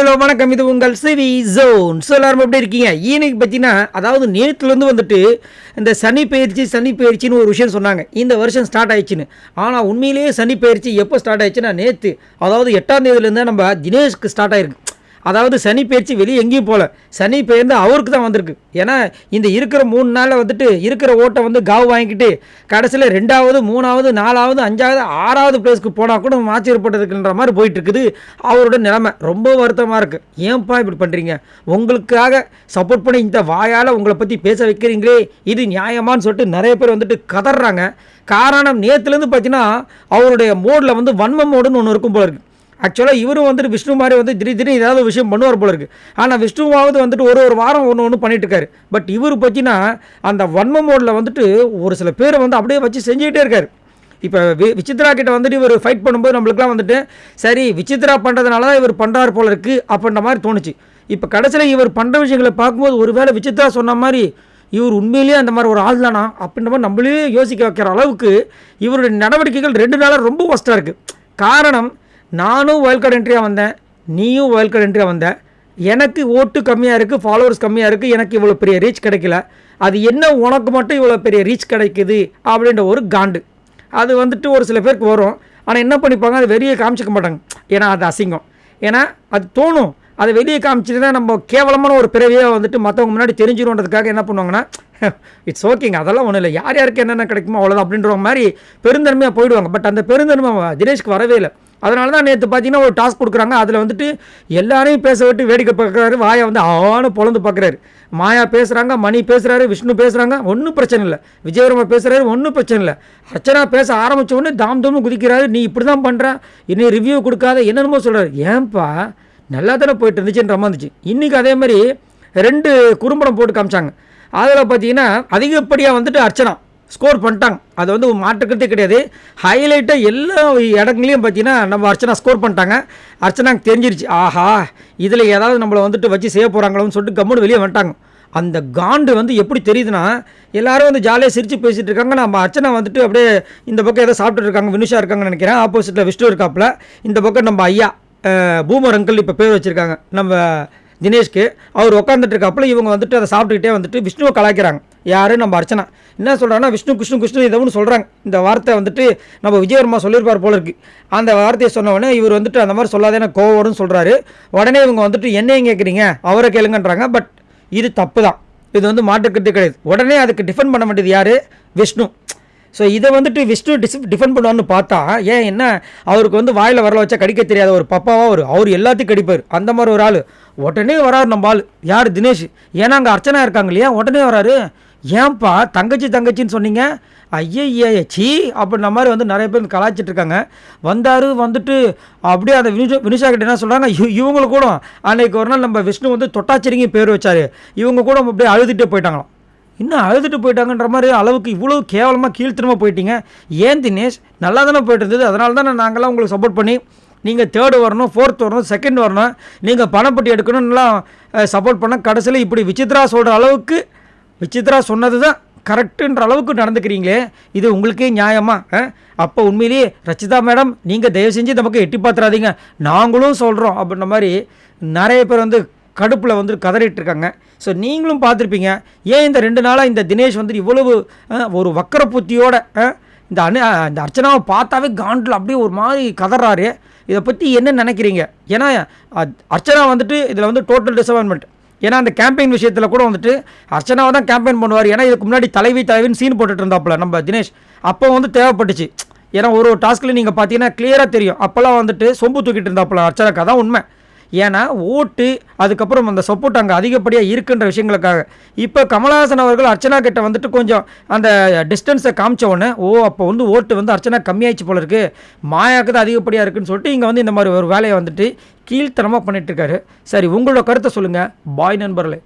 Hello வணக்கம். இது உங்கள் சிவி ஜோன். ஸோ எல்லாரும் எப்படி இருக்கீங்க? இன்னைக்கு பார்த்தீங்கன்னா அதாவது நேற்றுலேருந்து வந்துட்டு இந்த சனி பயிற்சி சனி பயிற்சின்னு ஒரு விஷயம் சொன்னாங்க. இந்த வருஷம் ஸ்டார்ட் ஆயிடுச்சுன்னு. ஆனால் உண்மையிலேயே சனி பயிற்சி எப்போ ஸ்டார்ட் ஆயிடுச்சுன்னா நேற்று அதாவது எட்டாம் தேதியிலேருந்து நம்ம தினேஷ்க்கு ஸ்டார்ட் ஆயிருக்கு. அதாவது சனி பயிற்சி வெளியே எங்கேயும் போகல சனி பெயர்ந்து அவருக்கு தான் வந்திருக்கு. ஏன்னா இந்த இருக்கிற மூணு நாளில் வந்துட்டு இருக்கிற ஓட்டை வந்து காவு வாங்கிக்கிட்டு கடைசியில் ரெண்டாவது மூணாவது நாலாவது அஞ்சாவது ஆறாவது பிளேஸ்க்கு போனால் கூட ஆச்சரியப்பட்டதுக்குன்ற மாதிரி போயிட்டு இருக்குது அவரோட நிலைமை ரொம்ப வருத்தமாக இருக்குது ஏன்ப்பா இப்படி பண்ணுறீங்க உங்களுக்காக சப்போர்ட் பண்ணி இந்த வாயால் உங்களை பற்றி பேச வைக்கிறீங்களே இது நியாயமான்னு சொல்லிட்டு நிறைய பேர் வந்துட்டு கதறாங்க. காரணம் நேற்றுலேருந்து பார்த்தீங்கன்னா அவருடைய மோடில் வந்து வன்ம மோடுன்னு ஒன்று இருக்கும் போல இருக்குது ஆக்சுவலாக இவரும் வந்துட்டு விஷ்ணு மாதிரி வந்து திடீர் திடீர்னு ஏதாவது விஷயம் பண்ணுவார் போல இருக்கு. ஆனால் விஷ்ணுவாவது வந்துட்டு ஒரு ஒரு வாரம் ஒன்று ஒன்று பண்ணிட்டு இருக்காரு. பட் இவர் பார்த்தீங்கன்னா அந்த வன்ம மோடில் வந்துட்டு ஒரு சில பேரை வந்து அப்படியே வச்சு செஞ்சுக்கிட்டே இருக்காரு. இப்போ வி விசித்ரா கிட்ட வந்துட்டு இவர் ஃபைட் பண்ணும்போது நம்மளுக்குலாம் வந்துட்டு சரி விசித்ரா பண்ணுறதுனால தான் இவர் பண்ணுறாரு போல இருக்கு அப்படின்ற மாதிரி தோணுச்சு. இப்போ கடைசியில் இவர் பண்ணுற விஷயங்களை பார்க்கும்போது ஒருவேளை விசித்ரா சொன்ன மாதிரி இவர் உண்மையிலேயே அந்த மாதிரி ஒரு ஆள் தானா அப்படின்ற மாதிரி நம்மளே யோசிக்க வைக்கிற அளவுக்கு இவருடைய நடவடிக்கைகள் ரெண்டு நாளாக ரொம்ப ஒஸ்ட்டாக இருக்குது காரணம் நானும் வேர்ல்ட் கார்டு என்ட்ரியாக வந்தேன். நீயும் வேர்ல்ட் கார்டு என்ட்ரியாக வந்தேன் எனக்கு ஓட்டு கம்மியாக இருக்குது ஃபாலோவர்ஸ் கம்மியாக இருக்குது எனக்கு இவ்வளோ பெரிய ரீச் கிடைக்கல. அது என்ன உனக்கு மட்டும் இவ்வளோ பெரிய ரீச் கிடைக்குது அப்படின்ற ஒரு காண்டு. அது வந்துட்டு ஒரு சில பேருக்கு வரும். ஆனால் என்ன பண்ணிப்பாங்க? அது வெளியே காமிச்சிக்க மாட்டாங்க. ஏன்னா அது அசிங்கம். ஏன்னா அது தோணும். அதை வெளியே காமிச்சிட்டு நம்ம கேவலமான ஒரு பிறவியாக வந்துட்டு மற்றவங்க முன்னாடி தெரிஞ்சிடும்ன்றதுக்காக என்ன பண்ணுவாங்கன்னா இட்ஸ் ஓகேங்க அதெல்லாம் ஒன்றும் இல்லை. யார் யாருக்கு என்னென்ன கிடைக்குமோ அவ்வளோதான் அப்படின்ற மாதிரி பெருந்தன்மையாக போயிடுவாங்க. பட் அந்த பெருந்தன்மை தினேஷ்க்கு வரவே இல்லை. அதனால தான் நேற்று பார்த்தீங்கன்னா ஒரு டாஸ்க் கொடுக்குறாங்க. அதில் வந்துட்டு எல்லாரையும் பேச விட்டு வேடிக்கை பார்க்குறாரு. வாயை வந்து ஆன பொழந்து பார்க்குறாரு. மாயா பேசுகிறாங்க மணி பேசுகிறாரு விஷ்ணு பேசுகிறாங்க ஒன்றும் பிரச்சனை இல்லை. விஜயவர்மா பேசுகிறாரு ஒன்றும் பிரச்சனை இல்லை. அர்ச்சனா பேச ஆரம்பித்த உடனே தாம் தாமும் குதிக்கிறாரு. நீ இப்படி தான் பண்ணுற இனி ரிவ்யூ கொடுக்காத. என்னென்னமோ சொல்கிறாரு ஏன்பா? நல்லா தானே போயிட்டு இருந்துச்சுன்ற மாதிரி இருந்துச்சு. இன்றைக்கி அதே மாதிரி ரெண்டு குறும்படம் போட்டு காமிச்சாங்க. அதில் பார்த்தீங்கன்னா அதிகப்படியாக வந்துட்டு அர்ச்சனா ஸ்கோர் பண்ணிட்டாங்க. அது வந்து மாற்றுக்கிறதே கிடையாது. ஹைலைட்டாக எல்லா இடங்களையும் பார்த்தீங்கன்னா நம்ம அர்ச்சனா ஸ்கோர் பண்ணிட்டாங்க. அர்ச்சனாக்கு தெரிஞ்சிருச்சு. ஆஹா இதில் ஏதாவது நம்மளை வந்துட்டு வச்சு செய்ய போகிறாங்களோன்னு சொல்லிட்டு கம்முன்னு வெளியே வந்துட்டாங்க. அந்த காண்டு வந்து எப்படி தெரியுதுன்னா எல்லாரும் வந்து ஜாலியாக சிரித்து பேசிகிட்டு இருக்காங்க. நம்ம அர்ச்சனா வந்துட்டு அப்படியே இந்த பக்கம் ஏதோ சாப்பிட்டுட்டு இருக்காங்க. வினுஷா இருக்காங்கன்னு நினைக்கிறேன். ஆப்போசிட்டில் விஷ்ணு இருக்காப்புல. இந்த பக்கம் நம்ம ஐயா. பூமர் அங்கிள் இப்போ பேர் வச்சுருக்காங்க. நம்ம தினேஷ்க்கு அவர் உட்காந்துட்டு இருக்காப்புல இவங்க வந்துட்டு அதை சாப்பிட்டுக்கிட்டே வந்துட்டு விஷ்ணுவை கலாய்க்கிறாங்க. யார்? நம்ம அர்ச்சனா. என்ன சொல்கிறாங்கன்னா விஷ்ணு கிருஷ்ணு கிருஷ்ணு இதை ஒன்று சொல்கிறாங்க இந்த வார்த்தை வந்துட்டு நம்ம விஜயவர்மா சொல்லியிருப்பார் போல இருக்கு. அந்த வார்த்தையை சொன்னவொடனே இவர் வந்துட்டு அந்த மாதிரி சொல்லாத எனக்கு கோவம் வரும்னு சொல்கிறாரு உடனே இவங்க வந்துட்டு என்னையும் கேட்குறீங்க அவரை கேளுங்கன்றாங்க. பட் இது தப்பு தான். இது வந்து மாட்டுக்கிறது கிடையாது. உடனே அதுக்கு டிஃபெண்ட் பண்ண வேண்டியது யார்? விஷ்ணு. ஸோ இதை வந்துட்டு விஷ்ணு டிஸ் டிஃபெண்ட் பண்ணுவான்னு பார்த்தா ஏன் என்ன அவருக்கு வந்து வாயில் வரல வச்சா கடிக்க தெரியாத ஒரு பப்பாவாக ஒரு அவர் எல்லாத்தையும் கடிப்பார். அந்த மாதிரி ஒரு ஆள். உடனே வராரு நம்ம ஆள். யார்? தினேஷ். ஏன்னா அங்கே அர்ச்சனா இருக்காங்க இல்லையா? உடனே வராரு. ஏன்பா தங்கச்சி தங்கச்சின்னு சொன்னீங்க? ஐயய்ய சீ அப்படின்ன மாதிரி வந்து நிறைய பேர் கலாய்ச்சிட்டு இருக்காங்க. வந்தார் வந்துட்டு அப்படியே அந்த வினுஷா வினுஷா கிட்ட என்ன சொல்கிறாங்க இவங்க கூட அன்னைக்கு ஒரு நாள் நம்ம விஷ்ணு வந்து தொட்டாச்சிரிங்க பேர் வச்சாரு. இவங்க கூட அப்படியே அழுதுகிட்டே போயிட்டாங்களாம். இன்னும் அழுதுட்டு போயிட்டாங்கன்ற மாதிரி அளவுக்கு இவ்வளோ கேவலமாக கீழ்த்தனமாக போயிட்டீங்க. ஏன் தினேஷ்? நல்லா தானே போயிட்டு இருந்தது அதனால தானே நாங்கள்லாம் உங்களுக்கு சப்போர்ட் பண்ணி நீங்கள் தேர்டு வரணும் ஃபோர்த் வரணும் செகண்ட் வரணும் நீங்கள் பணப்பட்டி எடுக்கணும்லாம் சப்போர்ட் பண்ண கடைசியில் இப்படி விசித்ரா சொல்கிற அளவுக்கு விசித்ரா சொன்னது தான் கரெக்டுன்ற அளவுக்கு நடந்துக்கிறீங்களே. இது உங்களுக்கே நியாயமா? அப்போ உண்மையிலேயே ரச்சிதா மேடம் நீங்கள் தயவு செஞ்சு நமக்கு எட்டி பார்த்துறாதீங்க நாங்களும் சொல்கிறோம் அப்படின்ற மாதிரி நிறைய பேர் வந்து கடுப்பில் வந்து கதறிட்டுருக்காங்க. ஸோ நீங்களும் பார்த்துருப்பீங்க ஏன் இந்த ரெண்டு நாளாக இந்த தினேஷ் வந்துட்டு இவ்வளவு ஒரு வக்கர புத்தியோட இந்த அனு இந்த அர்ச்சனாவை பார்த்தாவே காண்டில் அப்படியே ஒரு மாதிரி கதறாரு. இதை பற்றி என்ன நினைக்கிறீங்க? ஏன்னா அர்ச்சனா வந்துட்டு இதில் வந்து டோட்டல் டிசப்பாயின்மெண்ட் ஏன்னா அந்த கேம்பெயின் விஷயத்தில் கூட வந்துட்டு அர்ச்சனாவை தான் கேம்பெயின் பண்ணுவார். ஏன்னா இதுக்கு முன்னாடி தலைவி தலைவின்னு சீன் போட்டுட்டு இருந்தாப்புல நம்ம தினேஷ். அப்போ வந்து தேவைப்பட்டுச்சு. ஏன்னா ஒரு ஒரு டாஸ்க்கில் நீங்கள் பார்த்தீங்கன்னா கிளியராக தெரியும். அப்போல்லாம் வந்துட்டு சொம்பு தூக்கிட்டு இருந்தாப்புல அர்ச்சனாக்கா. தான் உண்மை. ஏன்னா ஓட்டு அதுக்கப்புறம் அந்த சப்போர்ட் அங்கே அதிகப்படியாக இருக்குன்ற விஷயங்களுக்காக. இப்போ கமலஹாசன் அவர்கள் அர்ச்சனா கிட்ட வந்துட்டு கொஞ்சம் அந்த டிஸ்டன்ஸை காமிச்ச உடனே ஓ அப்போ வந்து ஓட்டு வந்து அர்ச்சனா கம்மியாயிடுச்சு போல இருக்குது மாயாக்கு தான் அதிகப்படியாக இருக்குன்னு சொல்லிட்டு இங்கே வந்து இந்த மாதிரி ஒரு வேலையை வந்துட்டு கீழ்த்தனமாக பண்ணிகிட்டு இருக்காரு. சரி உங்களோட கருத்தை சொல்லுங்கள் பாய் நண்பர்களே.